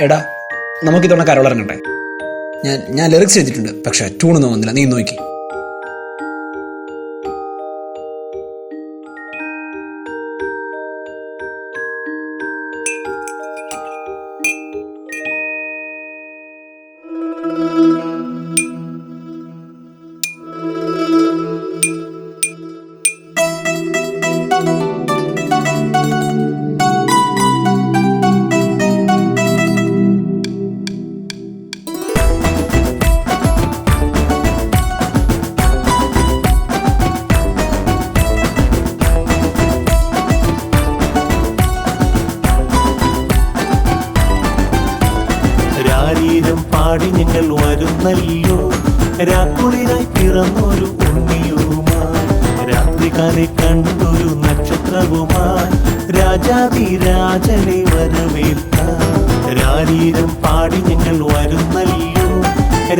എടാ നമുക്ക് ഇത്തവണ കരോളിറങ്ങട്ടെ ഞാൻ ഞാൻ ലിറിക്സ് എഴുതിയിട്ടുണ്ട് പക്ഷെ ട്യൂണൊന്നും വന്നില്ല. നീ നോക്കി. പാടി ഞങ്ങൾ വരുന്നല്ലോ രാത്രിയായി പിറന്നൊരു ഉണ്ണിയുമായി. രാത്രികാലെ കണ്ടൊരു നക്ഷത്രവുമായി. രാജാതിരാജനെ വരവേൽക്കാം രാരീരം പാടി നിങ്ങൾ വരുന്നല്ലോ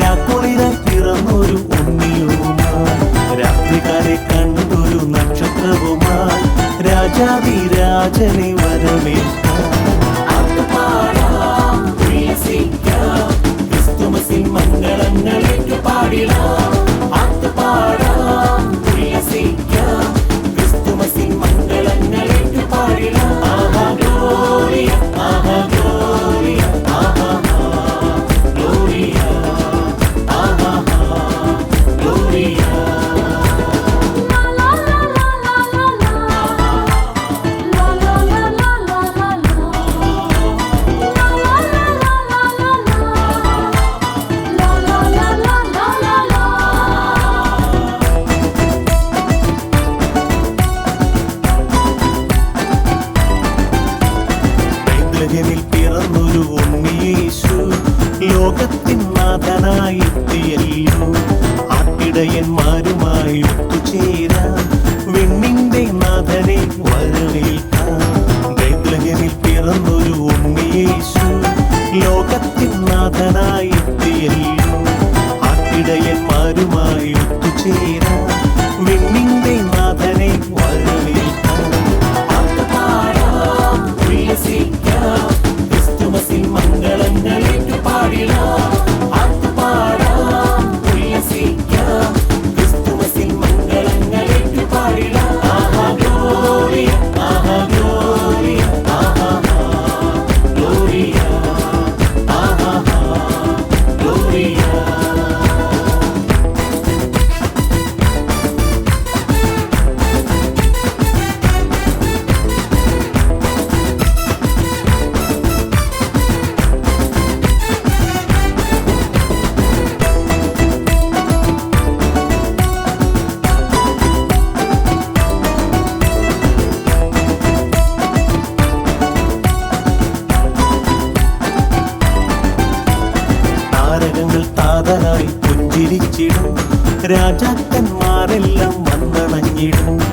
രാത്രിയായി പിറന്നൊരു ഉണ്ണിയുമായി. രാത്രികാലെ കണ്ടൊരു നക്ഷത്രവുമായി. രാജാതിരാജനെ വരവേൽക്കാം ബൈത്ലഹേമിൽ പിറന്നൊരു ഉണ്ണീശു. ലോകത്തിൻ നാഥനായി എത്തിയല്ലോ. ആട്ടിടയന്മാരുമായി ഒത്തുചേരാ. വെണ്ണിന്റെ നാഥനെ വരവേൽക്കാം. പിറന്നൊരു ഉണ്ണീശു. ലോകത്തിൻ നാഥനായി എത്തിയല്ലോ. ആട്ടിടയന്മാരുമായി ഒത്തുചേരാൻ താതനായി പുഞ്ചിരിച്ചിടും. രാജാക്കന്മാരെല്ലാം വന്നണഞ്ഞിടും.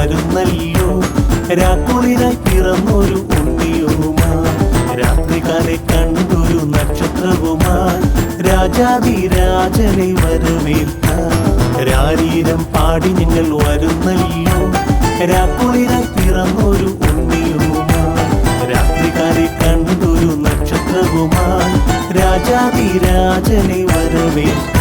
വരുന്നല്ലോ. രാക്കുളിരായി പിറന്നൊരു ഉണ്ണിയുമായി രാത്രികാലെ കണ്ടൊരു നക്ഷത്രവുമായി രാജാതിരാജനെ വരവേൽക്ക രാരീരം പാടി നിങ്ങൾ വരുന്നല്ലോ. രാക്കുളിരായി പിറന്നൊരു ഉണ്ണിയുമായി രാത്രികാലെ കണ്ടൊരു നക്ഷത്രവുമായി രാജാതി രാജനെ ആർത്തുപാടാം,